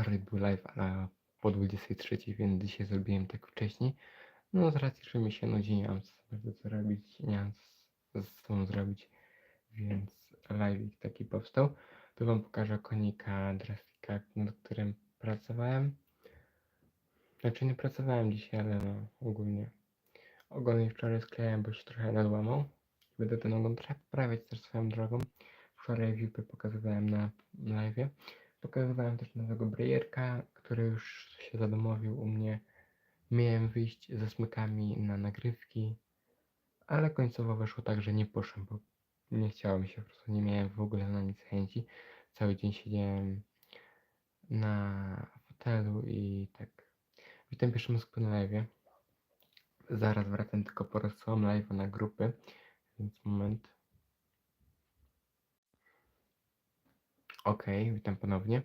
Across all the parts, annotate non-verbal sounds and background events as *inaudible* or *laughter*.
wczoraj był live, ale po 23, więc dzisiaj zrobiłem tak wcześniej. No z racji, że mi się nudzi, nie mam co robić, nie mam z, sobą zrobić, więc live taki powstał. Tu wam pokażę konika Drastika, nad którym pracowałem. Znaczy nie pracowałem dzisiaj, ale no ogólnie. Ogon wczoraj sklejałem, bo się trochę nadłamał. Będę ten ogon poprawiać też swoją drogą. Wczoraj VIPy pokazywałem na live. Pokazywałem też nowego Breyerka, który już się zadomowił u mnie. Miałem wyjść ze smykami na nagrywki, ale końcowo wyszło tak, że nie poszłem, bo nie chciało mi się, po prostu nie miałem w ogóle na nic chęci. Cały dzień siedziałem na fotelu i tak. Witam pierwszym skupy na live. Zaraz wracam, tylko porozsyłam live na grupy, więc moment. Okej, witam ponownie.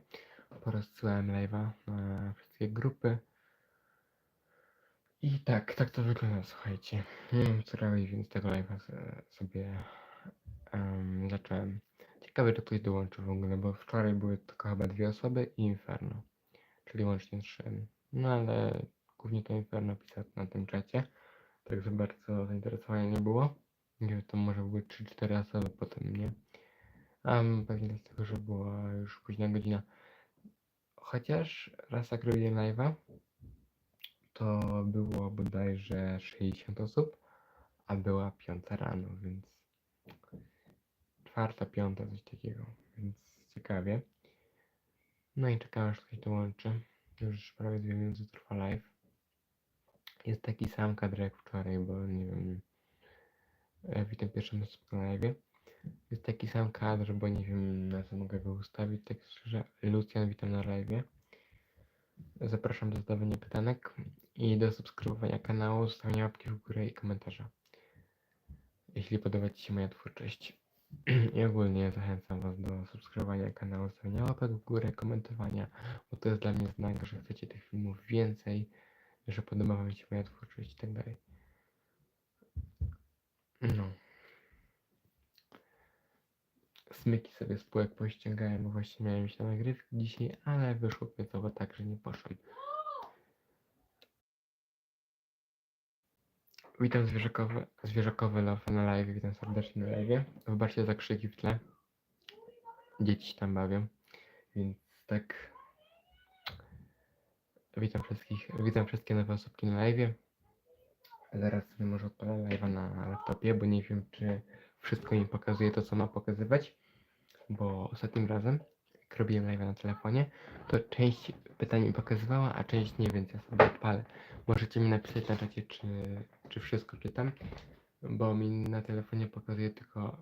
Porozsyłałem live'a na wszystkie grupy. I tak, tak to wygląda, słuchajcie. Nie wiem co robić, więc tego live'a sobie em, zacząłem. Ciekawe, czy ktoś dołączył w ogóle, bo wczoraj były tylko chyba dwie osoby i Inferno. Czyli łącznie trzy. No ale głównie to Inferno pisał na tym czacie. Tak za bardzo zainteresowania nie było. Nie wiem, to może były 3-4 osoby potem, nie? A pewnie dlatego, że była już późna godzina. Chociaż raz jak robiłem live'a, to było bodajże 60 osób, a była piąta rano, więc czwarta, piąta, coś takiego, więc ciekawie. No i czekam aż ktoś dołączy. Już prawie dwie minuty trwa live. Jest taki sam kadr jak wczoraj, bo nie wiem. e, Witam pierwszym na live. Jest taki sam kadr, bo nie wiem na co mogę go ustawić. Tak Lucjan, witam na live. Zapraszam do zadawania pytanek i do subskrybowania kanału, zostawienia łapki w górę i komentarza. Jeśli podoba Ci się moja twórczość. *clears throat* I ogólnie zachęcam Was do subskrybowania kanału, zostawienia łapek w górę, komentowania, bo to jest dla mnie znak, że chcecie tych filmów więcej, że podoba Wam się moja twórczość i tak dalej. No. Smyki sobie spółek pościągałem, bo właśnie miałem się na nagrywki dzisiaj, ale wyszło końcowo tak, że nie poszłem. Witam zwierzakowy, zwierzakowy Love na live, witam serdecznie na live. Wybaczcie za krzyki w tle. Dzieci się tam bawią, więc tak. Witam wszystkich, witam wszystkie nowe osobki na live. Zaraz sobie może odpalę live'a na laptopie, bo nie wiem czy wszystko mi pokazuje to co ma pokazywać. Bo ostatnim razem, jak robiłem live'a na telefonie, to część pytań mi pokazywała, a część nie, więc ja sobie odpalę. Możecie mi napisać na czacie, czy, czy wszystko czytam, bo mi na telefonie pokazuje tylko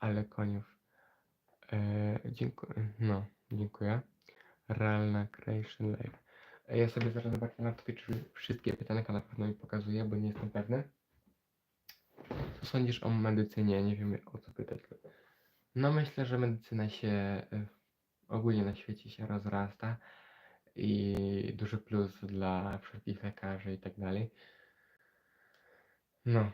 ale koniów. Eee, dziękuję. No, dziękuję. Realna Creation Live. E, Ja sobie zaraz zobaczę na czy wszystkie pytanka na pewno mi pokazuje, bo nie jestem pewny. Co sądzisz o medycynie? Nie wiem o co pytać. No myślę, że medycyna się e, ogólnie na świecie się rozrasta i duży plus dla wszystkich lekarzy i tak dalej. No.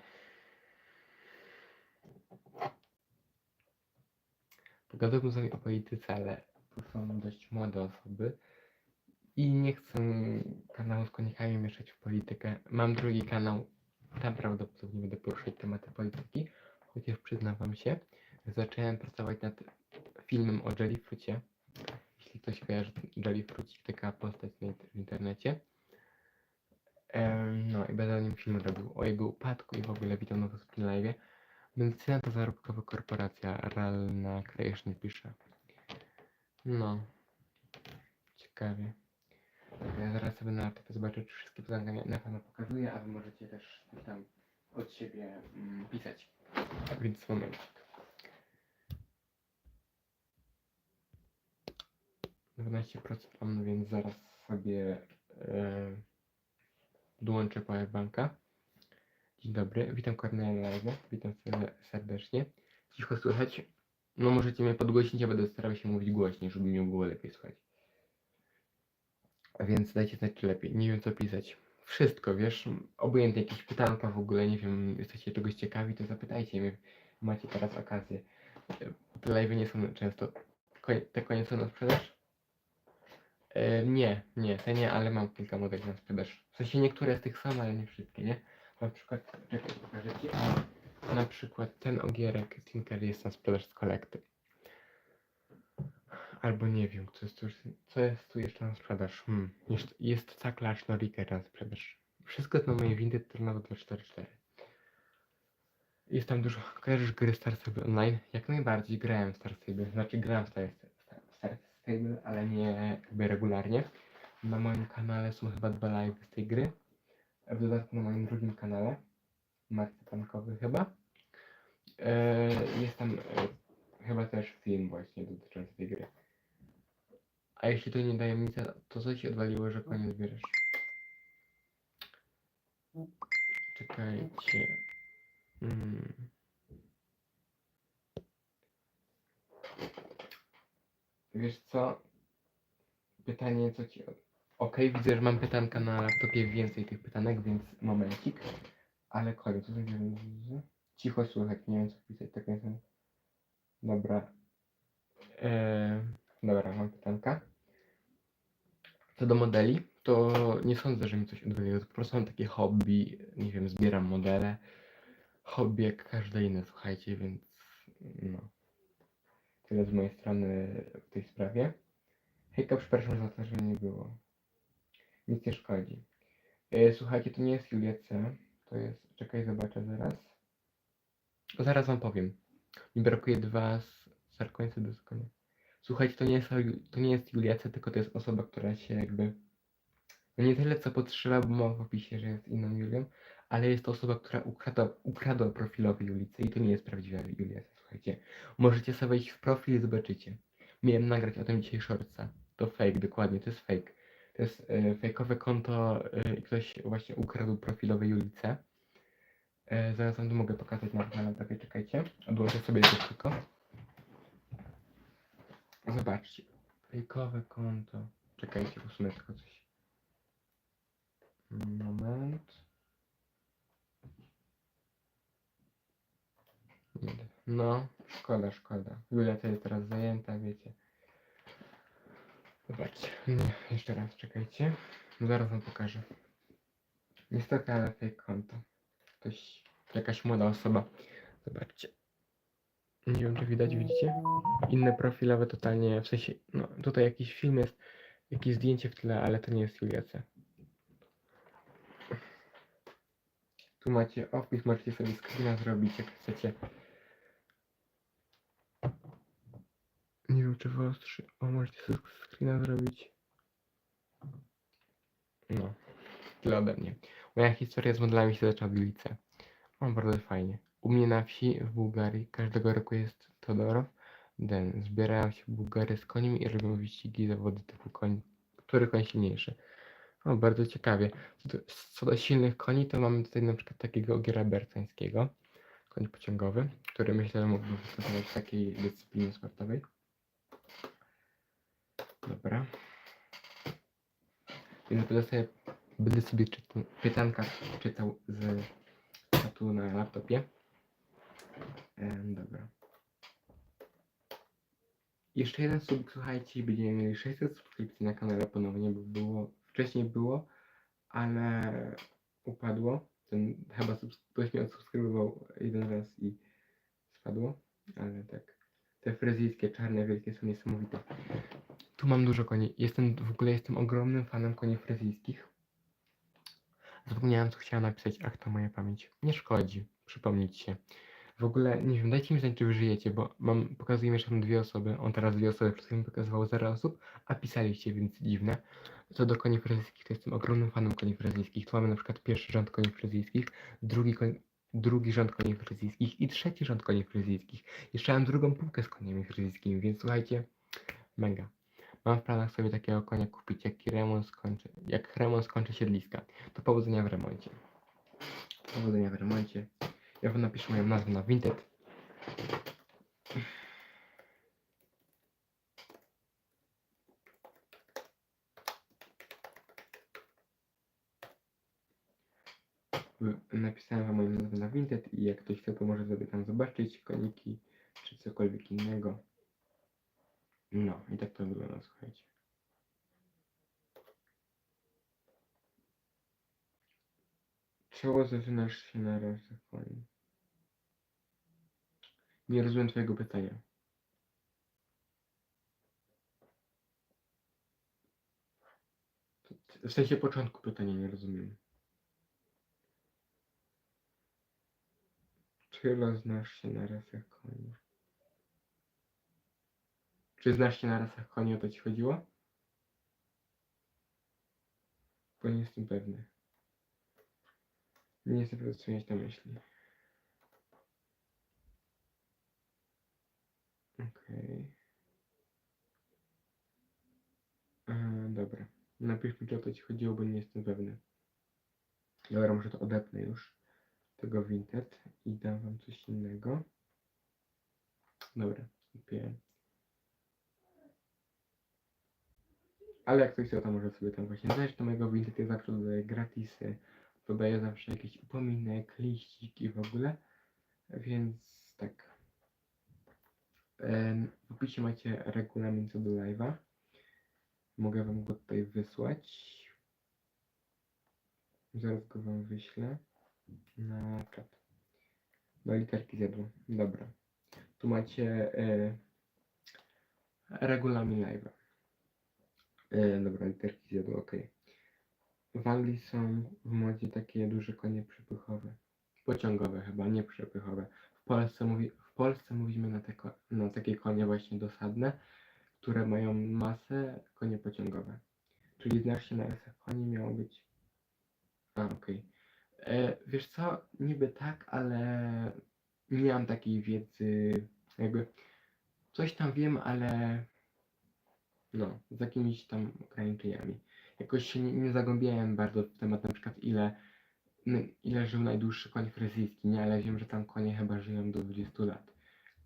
Pogadałbym sobie o polityce, ale to są dość młode osoby i nie chcę kanału z konikami mieszać w politykę. Mam drugi kanał, tam prawdopodobnie będę poruszać tematy polityki, chociaż przyznam wam się, zacząłem pracować nad filmem o Jellyfrucie. Jeśli ktoś kojarzy Jellyfrucik, taka postać w internecie. No i będę o nim film robił, o jego upadku i w ogóle witam na live. Medycyna to zarobkowa korporacja, realna creation pisze. No, ciekawie. Ja zaraz sobie na laptopie zobaczę, czy wszystkie pytania na pewno pokazuje, a wy możecie też tam od siebie mm, pisać. Więc momencik. 12% mam, więc zaraz sobie e, dołączę Powerbanka. Dzień dobry, witam Kornel Live, witam ser- serdecznie. Cicho słychać? No możecie mnie podgłośnić, ja będę starał się mówić głośniej, żeby mnie było lepiej słychać. A więc dajcie znać, czy lepiej. Nie wiem co pisać. Wszystko, wiesz, obojętnie jakieś pytanka w ogóle, nie wiem, jesteście czegoś ciekawi, to zapytajcie mnie. Macie teraz okazję. Te live nie są często, te konie są na sprzedaż. Nie, nie, te nie, ale mam kilka modeli na sprzedaż. W sensie niektóre z tych są, ale nie wszystkie, nie? Na przykład, czekaj, pokażę ci. Na przykład ten ogierek Tinker jest na sprzedaż z kolekty. Albo nie wiem, co jest tu, co jest tu jeszcze na sprzedaż. Hmm. Jest, jest Cacklash Noriker na sprzedaż. Wszystko to na mojej windy Tornado 244. Jest tam dużo. Kojarzysz gry Star Stable Online? Jak najbardziej grałem w Star Stable. Znaczy grałem w Star, Star, Star Stable, ale nie jakby regularnie. Na moim kanale są chyba dwa live z tej gry. W dodatku na moim drugim kanale, Marcy Pankowy chyba, e, jest tam e, chyba też film właśnie dotyczący tej gry. A jeśli to nie tajemnica, to co ci odwaliło, że koniec bierzesz? Czekajcie. Mm. Wiesz co? Pytanie, co ci. Okej, widzę, że mam pytanka na laptopie więcej tych pytanek, więc momencik. Ale koniec. co będzie? Cicho słychać, nie wiem co pisać, tak jest. Dobra. Dobra, mam pytanka. Co do modeli, to nie sądzę, że mi coś odwaliło. To po prostu mam takie hobby, nie wiem, zbieram modele. Hobby jak każde inne, słuchajcie, więc no. Tyle z mojej strony w tej sprawie. Hejka, przepraszam za to, że nie było. Nic nie szkodzi. E, słuchajcie, to nie jest Julia C. To jest. Czekaj, zobaczę zaraz. Zaraz wam powiem. Mi brakuje dwa z sarkońcy do skonia. Słuchajcie, to nie, jest, to nie jest Julia C, tylko to jest osoba, która się jakby. No nie tyle co potrzeba, bo mam w opisie, że jest inną Julią, ale jest to osoba, która ukradła, ukradła profilowi Julicy i to nie jest prawdziwa Julia słuchajcie. Możecie sobie wejść w profil i zobaczycie. Miałem nagrać o tym dzisiaj shortsa. To fake, dokładnie, to jest fake. To jest e, fejkowe konto e, i ktoś właśnie ukradł profilowe Julice. E, zaraz wam to mogę pokazać na na laptopie, czekajcie. Odłożę sobie to tylko. Zobaczcie. Fejkowe konto. Czekajcie, usunę tylko coś. Moment. Nie, No, szkoda, szkoda. Julia to jest teraz zajęta, wiecie. Zobaczcie. Jeszcze raz, czekajcie. Zaraz wam pokażę. Niestety, ale fake konto. Ktoś, jakaś młoda osoba. Zobaczcie. Nie wiem, czy widać, widzicie? Inne profilowe totalnie, w sensie, no tutaj jakiś film jest, jakieś zdjęcie w tle, ale to nie jest Julia C. Tu macie opis, możecie sobie screena zrobić, jak chcecie. Nie wiem, czy wyostrzy. O, możecie sobie screena zrobić. No, tyle ode mnie. Moja historia z modelami się zaczęła w Julice. O, bardzo fajnie. U mnie na wsi w Bułgarii każdego roku jest Todorow. Den. Zbierają się Bułgary z koniem i robią wyścigi zawody typu koń. Który koń silniejszy? O, bardzo ciekawie. Co do, co do silnych koni, to mamy tutaj na przykład takiego ogiera bercańskiego. Koń pociągowy, który myślę, że mógłby występować w takiej dyscyplinie sportowej. Dobra. Więc będę sobie, będę sobie czytał, pytanka czytał z czatu na laptopie. Dobra. Jeszcze jeden sub, słuchajcie, i będziemy mieli 600 subskrypcji na kanale ponownie, bo było, wcześniej było, ale upadło. Ten chyba ktoś mnie odsubskrybował jeden raz i spadło, ale tak. Te fryzyjskie, czarne, wielkie są niesamowite. Tu mam dużo koni. Jestem, w ogóle jestem ogromnym fanem koni fryzyjskich. Zapomniałem, co chciałem napisać. Ach, to moja pamięć. Nie szkodzi. Przypomnieć się. W ogóle, nie wiem, dajcie mi znać, czy wy żyjecie, bo mam, pokazuje mi, że mam dwie osoby. On teraz dwie osoby, chwilą pokazywał zero osób, a pisaliście, więc dziwne. Co do koni fryzyjskich, to jestem ogromnym fanem koni fryzyjskich. Tu mamy na przykład pierwszy rząd koni fryzyjskich, drugi, koń, drugi rząd koni fryzyjskich i trzeci rząd koni fryzyjskich. Jeszcze mam drugą półkę z koniami fryzyjskimi, więc słuchajcie, mega. Mam w planach sobie takiego konia kupić, jak remont skończy, jak remont skończy siedliska. To powodzenia w remoncie. Powodzenia w remoncie. Ja wam napiszę moją nazwę na Vinted. Y, napisałem wam moim nazwę na Vinted i jak ktoś chce, to może sobie tam zobaczyć koniki czy cokolwiek innego. No i tak to wygląda, słuchajcie. Czoło zaczynasz się na rozwoju. Nie rozumiem twojego pytania. W sensie początku pytania nie rozumiem. Czy znasz się na rasach koni? Czy znasz się na rasach koni, o to ci chodziło? Bo nie jestem pewny. Nie jestem pewny, co mieć na myśli. Okej. E, Dobra. Napisz mi, czy o to ci chodziło, bo nie jestem pewny. Dobra, może to odepnę już. Tego Vinted i dam wam coś innego. Dobra, kupiłem. Ale jak ktoś chce, to może sobie tam właśnie znaleźć. To mojego Vinted ja zawsze dodaję gratisy. Dodaję zawsze jakiś upominek, liścik i w ogóle. Więc tak. W opisie macie regulamin co do live'a. Mogę wam go tutaj wysłać. Zaraz go wam wyślę na czat. Do literki zjadło. Dobra. Tu macie e, regulamin live'a. E, dobra, literki zjadło, ok. W Anglii są w modzie takie duże konie przepychowe. Pociągowe chyba, nie przepychowe. W Polsce, mówi, w Polsce mówimy na, te, na takie konie właśnie dosadne, które mają masę konie pociągowe. Czyli znasz się na rasach koni miało być. A, okej. E, Wiesz co, niby tak, ale nie mam takiej wiedzy, jakby coś tam wiem, ale no, z jakimiś tam ograniczeniami. Jakoś się nie, nie zagłębiałem bardzo w temat na przykład ile, ile żył najdłuższy koń fryzyjski, nie, ale wiem, że tam konie chyba żyją do 20 lat.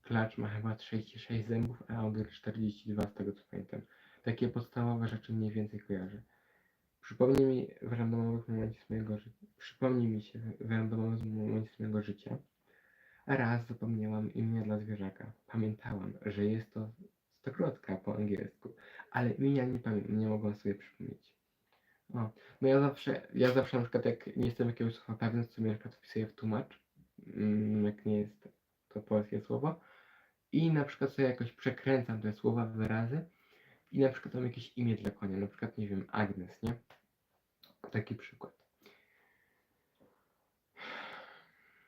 Klacz ma chyba 36 zębów, a ogier 42 z tego co pamiętam. Takie podstawowe rzeczy mniej więcej kojarzę. Przypomnij mi w randomowych momencie z mojego życia. Przypomnij mi się w randomowym momencie z mojego życia. Raz zapomniałam imienia dla zwierzaka. Pamiętałam, że jest to stokrotka po angielsku, ale imienia nie nie mogłam sobie przypomnieć. O, no ja zawsze, ja zawsze na przykład jak nie jestem jakiegoś słowa pewny, to sobie na przykład wpisuję w tłumacz, mm, jak nie jest to polskie słowo i na przykład sobie jakoś przekręcam te słowa, wyrazy i na przykład mam jakieś imię dla konia, na przykład nie wiem, Agnes, nie? Taki przykład.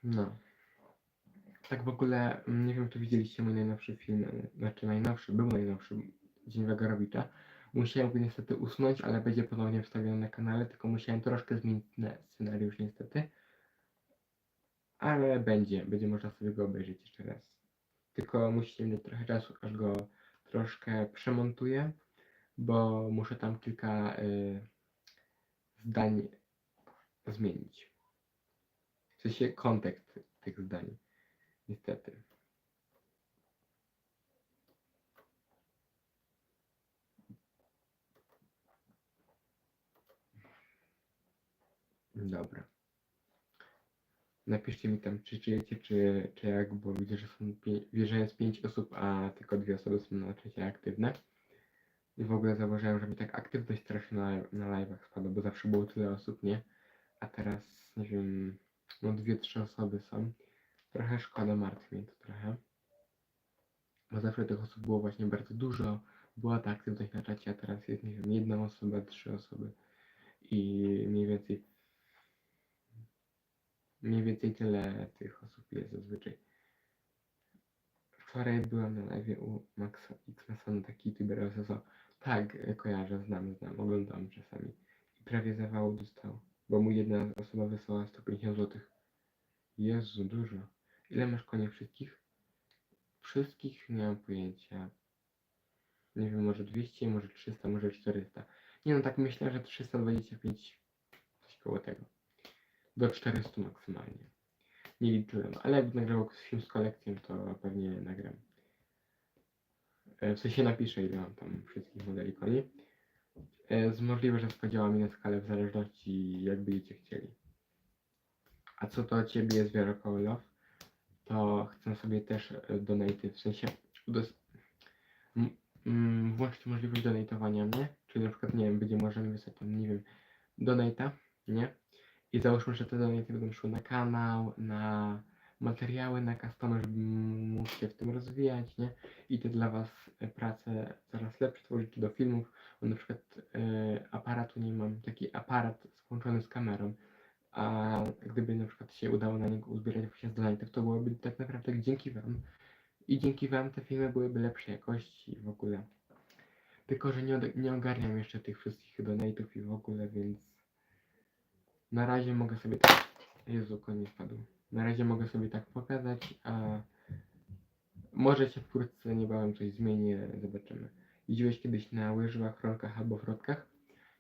No. Tak w ogóle, mm, nie wiem czy widzieliście mój najnowszy film, e, znaczy najnowszy, był najnowszy, Dzień Wagarowicza. Musiałem go niestety usunąć, ale będzie ponownie wstawiony na kanale, tylko musiałem troszkę zmienić na scenariusz niestety. Ale będzie, będzie można sobie go obejrzeć jeszcze raz. Tylko musicie mieć trochę czasu, aż go troszkę przemontuję, bo muszę tam kilka y, zdań zmienić. W sensie kontekst tych zdań. Niestety. Dobra. Napiszcie mi tam, czy czujecie, czy, czy jak, bo widzę, że są że jest 5 osób, a tylko dwie osoby są na czacie aktywne. I w ogóle zauważyłem, że mi tak aktywność strasznie na, na live'ach spada, bo zawsze było tyle osób, nie? A teraz, nie wiem, no dwie, trzy osoby są. Trochę szkoda, martwi mnie to trochę. Bo zawsze tych osób było właśnie bardzo dużo. Była ta aktywność na czacie, a teraz jest, nie wiem, jedna osoba, trzy osoby. I mniej więcej mniej więcej tyle tych osób jest zazwyczaj. Wczoraj byłem na live u Maxa Xmasona, taki youtuber SSO. Tak, kojarzę, znam, znam, oglądam czasami. I prawie zawału dostał, bo mu jedna osoba wysłała 150 zł. Jezu, dużo. Ile masz koni wszystkich? Wszystkich nie mam pojęcia. Nie wiem, może 200, może 300, może 400. Nie no, tak myślę, że 325, coś koło tego. Do 400 maksymalnie. Nie liczyłem, ale jakbym nagrywał film z kolekcją, to pewnie nagram. E, W sensie napiszę, ile mam tam wszystkich modeli koni. E, Z możliwe, że spodziała mi na skalę w zależności jak będziecie chcieli. A co do ciebie Zbiorę Love, to chcę sobie też e, donaty, w sensie m, włączyć możliwość donatowania mnie, czyli na przykład, nie wiem, będzie możemy wysłać tam, nie wiem, donata, nie? I załóżmy, że te donaty będą szły na kanał, na materiały, na customer, żebym mógł się w tym rozwijać, nie? I te dla Was e, prace coraz lepsze tworzyć do filmów, bo na przykład e, aparatu nie mam, taki aparat połączony z kamerą, a gdyby na przykład się udało na niego uzbierać właśnie z donatów, to byłoby tak naprawdę dzięki Wam. I dzięki Wam te filmy byłyby lepszej jakości w ogóle. Tylko, że nie, nie ogarniam jeszcze tych wszystkich donatów i w ogóle, więc na razie mogę sobie tak... Jezu, koniec padł. Na razie mogę sobie tak pokazać, a może się wkrótce niebawem coś zmieni, zobaczymy. Jeździłeś kiedyś na łyżwach, rolkach albo wrotkach?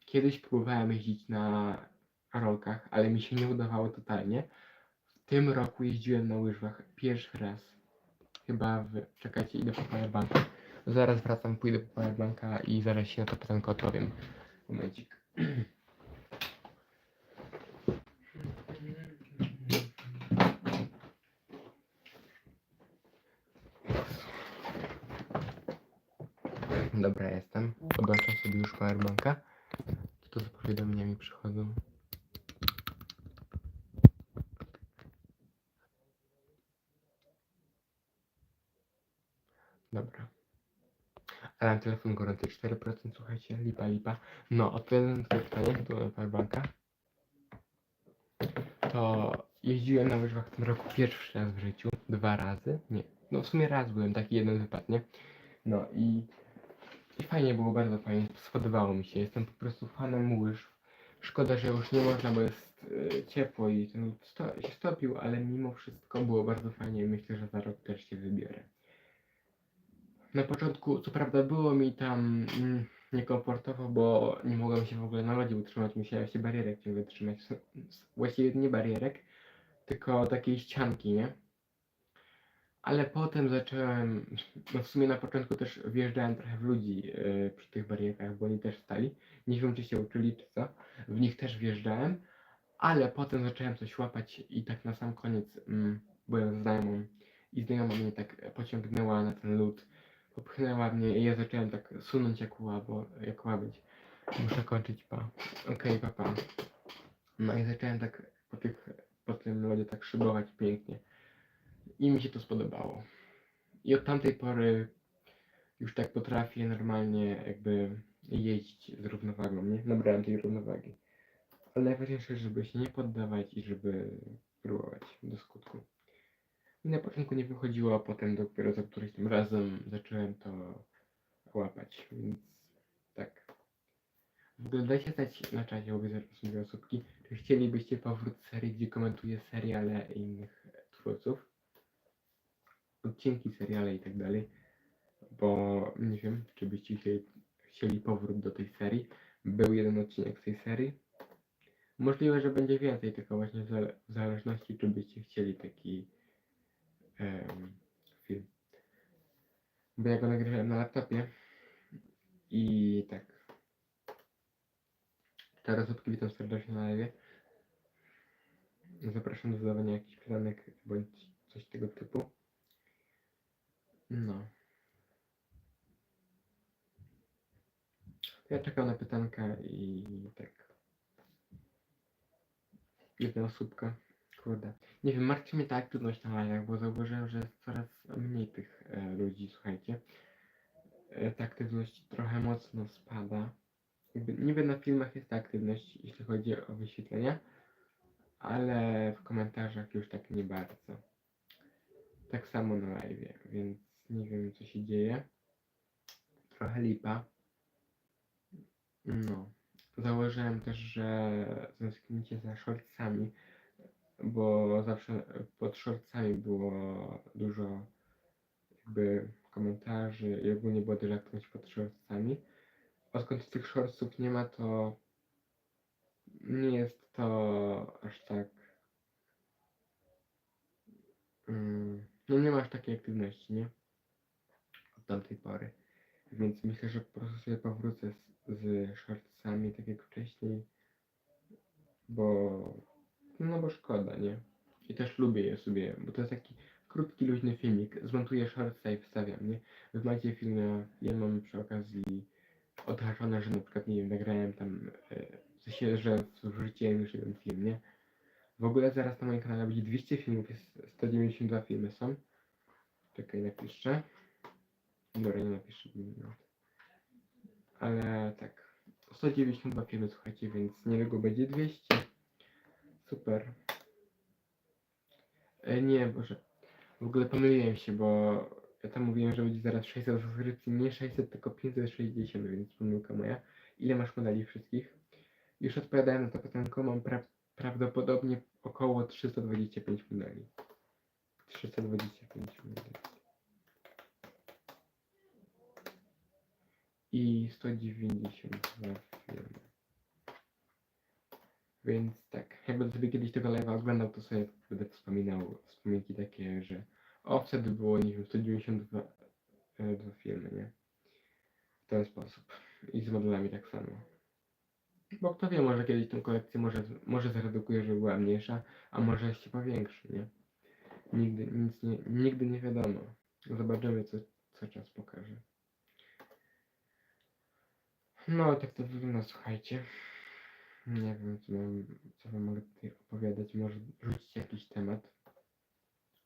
Kiedyś próbowałem jeździć na rolkach, ale mi się nie udawało totalnie. W tym roku jeździłem na łyżwach pierwszy raz. Chyba w... Czekajcie, idę po powerbanka. Zaraz wracam, pójdę po powerbanka i zaraz się na to pytanko odpowiem. Momencik. *clears throat* Dobra, jestem. Podłączam sobie już powerbanka. To z powiadomieniami przychodzą. Dobra. Ale telefon gorący 4%, słuchajcie, lipa, lipa. No, odpowiadając na pytanie, mam powerbanka. To jeździłem na łyżwach w tym roku pierwszy raz w życiu. Dwa razy. Nie. No w sumie raz byłem, taki jeden wypad, nie? No i, i fajnie było, bardzo fajnie. Spodobało mi się. Jestem po prostu fanem łyżw. Szkoda, że już nie można, bo jest e, ciepło i ten lód sto, się stopił, ale mimo wszystko było bardzo fajnie myślę, że za rok też się wybiorę. Na początku, co prawda, było mi tam mm, niekomfortowo, bo nie mogłem się w ogóle na lodzie utrzymać, musiałem się barierek ciągle trzymać. Właściwie nie barierek, tylko takiej ścianki, nie? Ale potem zacząłem, no w sumie na początku też wjeżdżałem trochę w ludzi yy, przy tych barierkach, bo oni też stali. Nie wiem, czy się uczyli, czy co. W nich też wjeżdżałem, ale potem zacząłem coś łapać i tak na sam koniec mm, byłem znajomą i znajoma mnie tak pociągnęła na ten lód, popchnęła mnie i ja zacząłem tak sunąć jak łabo, jak łabić. Muszę kończyć, pa. Okej, pa, pa. No i zacząłem tak po, tych, po tym lodzie tak szybować pięknie. I mi się to spodobało. I od tamtej pory już tak potrafię normalnie jakby jeździć z równowagą, nie? Nabrałem tej równowagi. Ale najważniejsze, żeby się nie poddawać i żeby próbować do skutku. I na początku nie wychodziło, a potem dopiero za którymś tym razem zacząłem to łapać, więc tak. W ogóle dajcie znać na czacie, dwie osobki, czy chcielibyście powrót serii, gdzie komentuję seriale innych twórców, odcinki, seriale i tak dalej, bo nie wiem, czy byście chcieli, chcieli powrót do tej serii. Był jeden odcinek z tej serii. Możliwe, że będzie więcej, tylko właśnie w zale- w zależności, czy byście chcieli taki em, film. Bo ja go nagrywałem na laptopie i tak. Teraz osóbki witam serdecznie na live. Zapraszam do zadawania jakichś pytanek bądź coś tego typu. No. Ja czekam na pytanka i tak. Jedna osóbka. Kurde. Nie wiem, martwi mnie ta aktywność na live'ach, bo zauważyłem, że jest coraz mniej tych e, ludzi, słuchajcie. E, ta aktywność trochę mocno spada. Jakby, niby na filmach jest ta aktywność, jeśli chodzi o wyświetlenia, ale w komentarzach już tak nie bardzo. Tak samo na live, więc nie wiem co się dzieje. Trochę lipa. No. Założyłem też, że tęsknicie za shortsami, bo zawsze pod shortsami było dużo jakby komentarzy i ogólnie była duża aktywność pod shortsami. Odkąd tych shortsów nie ma, to nie jest to aż tak. Mm, no nie ma aż takiej aktywności, nie? Od tamtej pory. Więc myślę, że po prostu sobie powrócę z, z shortsami tak jak wcześniej. Bo. No bo szkoda, nie? I też lubię je sobie, bo to jest taki krótki, luźny filmik. Zmontuję shortsa i wstawiam, nie? Wy macie filmy, ja mam przy okazji odhaczone, że na przykład, nie wiem, nagrałem tam, e, w sensie, że wrzuciłem już jeden film, nie? W ogóle zaraz na moim kanale będzie 200 filmów, jest 192 filmy są. Czekaj, napiszę. Dobra, nie napiszę. Ale tak. 192 filmy, słuchajcie, więc niedługo będzie 200. Super. E, nie, Boże. W ogóle pomyliłem się, bo ja tam mówiłem, że będzie zaraz 600 subskrypcji. Nie 600, tylko 560, więc pomyłka moja. Ile masz modeli wszystkich? Już odpowiadałem na to pytanko. Mam pra prawdopodobnie około 325 modeli. 325 modeli. I 192 filmy. Więc tak, jak będę sobie kiedyś tego live'a oglądał, to sobie będę wspominał wspominki takie, że o, wtedy było, nie wiem, 192 e, dwa filmy, nie? W ten sposób. I z modelami tak samo. Bo kto wie, może kiedyś tą kolekcję może, może zredukuję, żeby była mniejsza, a może się powiększy, nie? Nigdy, nic nie, nigdy nie wiadomo. Zobaczymy, co, co czas pokaże. No, tak to wygląda, słuchajcie. Nie wiem, co, mam, co wam mogę tutaj opowiadać. Może rzucić jakiś temat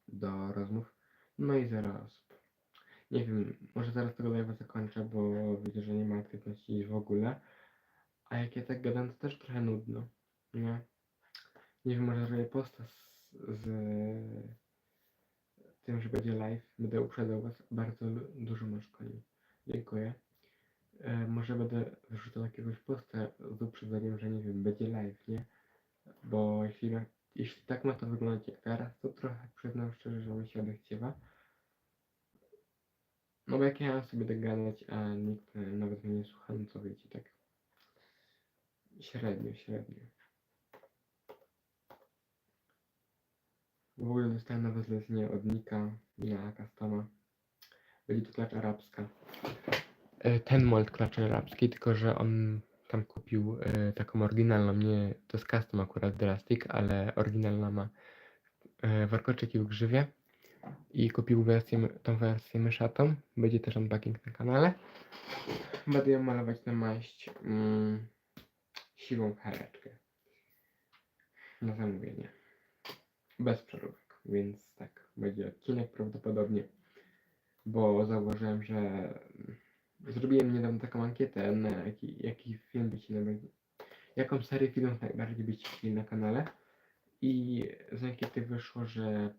do rozmów. No i osób. Nie wiem, może zaraz tego live'a zakończę, bo widzę, że nie ma aktywności w ogóle. A jak ja tak gadam, to też trochę nudno, nie? Nie wiem, może zrobię posta z, z tym, że będzie live. Będę uprzedzał was. Bardzo dużo masz koni. Dziękuję. E, może będę wrzucał jakiegoś posta z uprzedzeniem, że nie wiem, będzie live, nie? Bo jeśli, jeśli tak ma to wyglądać jak teraz, to trochę przyznam szczerze, że mi się odechciewa. No bo jak ja mam sobie tak gadać, a nikt e, nawet mnie nie słucha, no to wiecie, tak średnio, średnio. W ogóle dostałem nowe zlecenie od Nika na customa. Będzie to klacz arabska. E, Ten mold klaczy arabskiej, tylko że on tam kupił e, taką oryginalną, nie, to jest custom akurat Drastic, ale oryginalna ma e, warkoczyki w grzywie i kupił wersję, tą wersję myszatą. Będzie też unpacking na kanale. Będę ją malować na maść mm, siwą. Na zamówienie. Bez przeróbek, więc tak, będzie odcinek prawdopodobnie, bo zauważyłem, że mm, zrobiłem niedawno taką ankietę, na jaki, jaki film by najbardziej, jaką serię filmów najbardziej by ci chcieli na kanale i z ankiety wyszło, że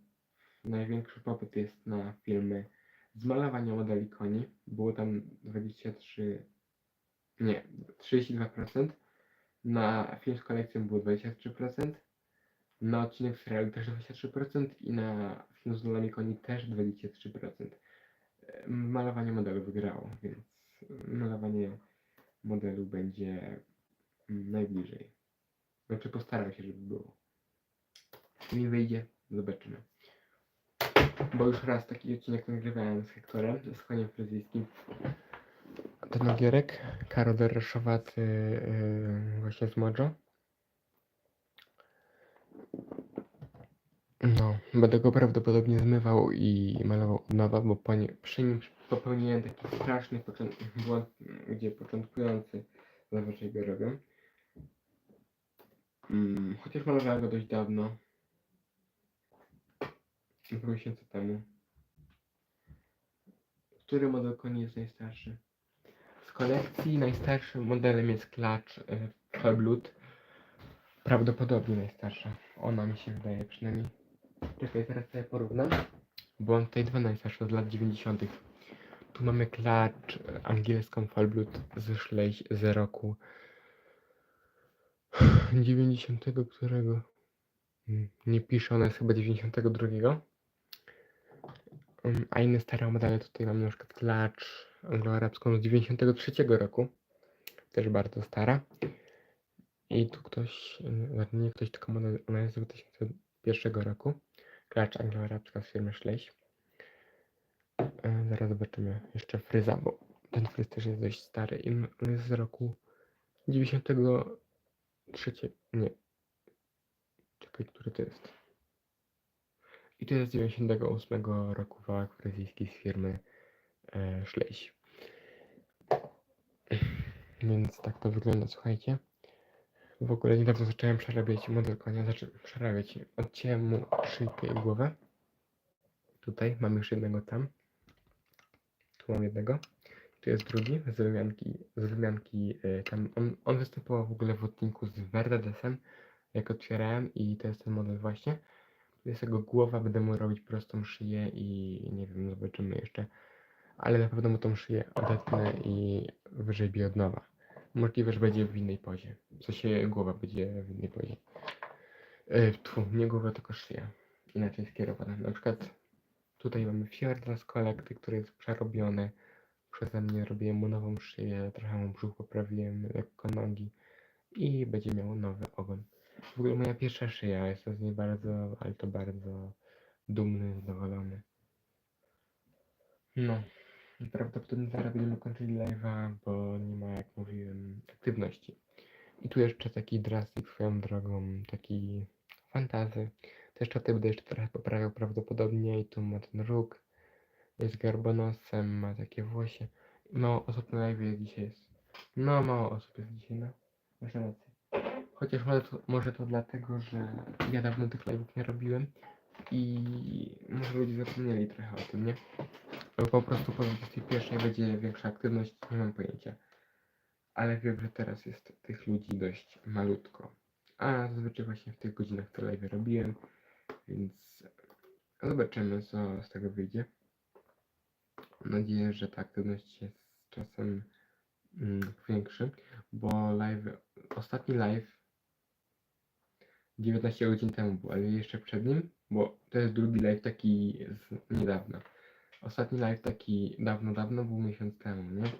największy popyt jest na filmy z malowania modeli koni. Było tam 23, nie, 32%. Na film z kolekcją było 23%. Na odcinek serialu też 23% i na film z modelami koni też 23%. Malowanie modelu wygrało, więc malowanie modelu będzie najbliżej. Znaczy postaram się, żeby było. Mi wyjdzie, zobaczymy. Bo już raz taki odcinek nagrywałem z Hektorem, z koniem fryzyjskim. Ten ogierek, Karol Reszowaty yy, właśnie z Mojo. No, będę go prawdopodobnie zmywał i malował od nowa, bo po nie, przy nim popełniłem taki straszny błąd, gdzie początkujący zazwyczaj go robią. Mm, chociaż malowałem go dość dawno. Kilka miesięcy temu. Który model koni jest najstarszy? Z kolekcji najstarszym modelem jest klacz Fablut. Prawdopodobnie najstarsza. Ona mi się wydaje przynajmniej. Czekaj, teraz sobie porównam. Bo on tutaj dwa najstarsze z lat 90. Tu mamy klacz y, angielską Fallblut z szlejś z roku *sighs* 90 którego? Mm, Nie pisze, ona jest chyba 92. Um, A inne stare modele tutaj mamy na przykład klacz angloarabską z 93 roku. Też bardzo stara. I tu ktoś, ładnie nie ktoś, tylko ona jest z 2001 roku. Klacz angloarabska z firmy Szleś. E, Zaraz zobaczymy jeszcze fryza, bo ten fryz też jest dość stary. I jest z roku 93. Nie. Czekaj, który to jest? I to jest z 98 roku wałek fryzyjski z firmy e, Szleś. Więc tak to wygląda, słuchajcie. W ogóle niedawno zacząłem przerabiać model konia, znaczy przerabiać. Odciąłem mu szyjkę i głowę. Tutaj mam już jednego tam. Tu mam jednego. Tu jest drugi z wymianki, z wymianki y, tam. On, on występował w ogóle w odcinku z Verdadesem, jak otwierałem i to jest ten model właśnie. Tu jest jego głowa, będę mu robić prostą szyję i nie wiem, zobaczymy jeszcze. Ale na pewno mu tą szyję odetnę i wyrzebię od nowa. Możliwe, że będzie w innej pozie. W sensie głowa będzie w innej pozie. Yy, tu, nie głowa, tylko szyja. Inaczej skierowana. Na przykład tutaj mamy fiordla z kolekty, który jest przerobiony. Przeze mnie robiłem mu nową szyję, trochę mu brzuch poprawiłem, lekko nogi. I będzie miał nowy ogon. W ogóle moja pierwsza szyja, jestem z niej bardzo, ale to bardzo dumny, zadowolony. No. Prawdopodobnie zaraz będziemy kończyli live'a, bo nie ma, jak mówiłem, aktywności. I tu jeszcze taki drastik swoją drogą, taki fantazy. Te szczoty będę jeszcze trochę poprawiał prawdopodobnie i tu ma ten róg. Jest garbonosem, ma takie włosie. Mało osób na live dzisiaj jest. No, mało osób jest dzisiaj, no. Masz rację. Chociaż może to, może to dlatego, że ja dawno tych live'ów nie robiłem i może ludzie zapomnieli trochę o tym, nie? Po prostu po 21 będzie większa aktywność, nie mam pojęcia. Ale wiem, że teraz jest tych ludzi dość malutko. A zazwyczaj właśnie w tych godzinach to live robiłem, więc zobaczymy co z tego wyjdzie. Mam nadzieję, że ta aktywność się z czasem mm, powiększy, bo live, ostatni live 19 godzin temu był, ale jeszcze przed nim, bo to jest drugi live taki z niedawna. Ostatni live taki dawno, dawno był miesiąc temu, nie?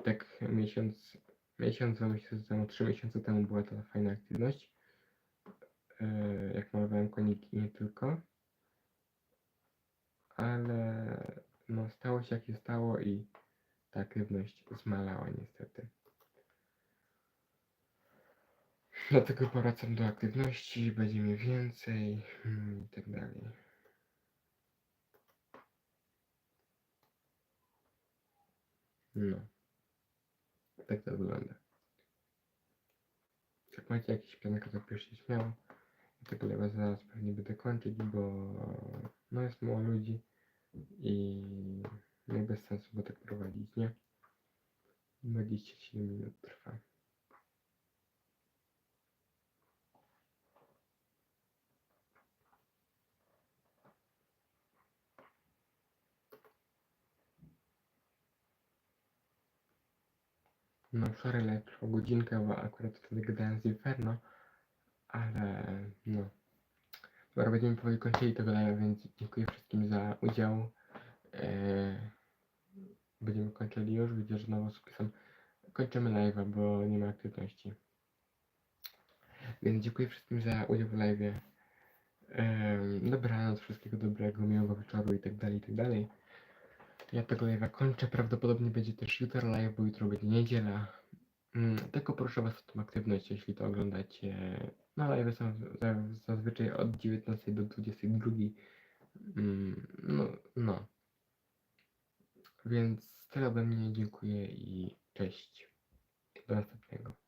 I tak miesiąc, miesiąc, dwa miesiące temu, trzy miesiące temu była ta fajna aktywność. Yy, jak malowałem koniki nie tylko. Ale no stało się jak się stało i ta aktywność zmalała niestety. Dlatego powracam do aktywności, będzie mnie więcej hmm, i tak dalej. No. Tak to wygląda. Jak macie jakieś pytanka, to piszcie śmiało. Ja tego lewa zaraz pewnie będę kończyć, bo no jest mało ludzi i i bez sensu bo tak prowadzić, nie? 27 minut trwa. No wczoraj live trwał godzinkę, bo akurat wtedy gadałem z Inferno, ale no. Dobra, będziemy powoli kończyli tego live'a, więc dziękuję wszystkim za udział. Eee, będziemy kończyli już, widzę, że nowo są. Kończymy live'a, bo nie ma aktywności. Więc dziękuję wszystkim za udział w live'ie. Eee, dobranoc, wszystkiego dobrego, miłego wieczoru i tak dalej, i tak dalej. Ja tego live'a kończę, prawdopodobnie będzie też jutro live, bo jutro będzie niedziela. Mm, tylko proszę was o tą aktywność, jeśli to oglądacie. No live są za- zazwyczaj od 19 do 22. Mm, no, no. Więc tyle ode mnie, dziękuję i cześć. Do następnego.